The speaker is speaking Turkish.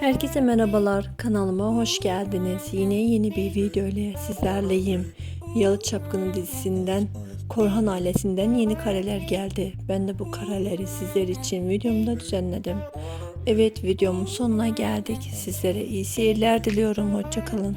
Herkese merhabalar. Kanalıma hoş geldiniz. Yine yeni bir video ile sizlerleyim. Yalı Çapkını dizisinden Korhan ailesinden yeni kareler geldi. Ben de bu kareleri sizler için videomda düzenledim. Evet videomun sonuna geldik. Sizlere iyi seyirler diliyorum. Hoşçakalın.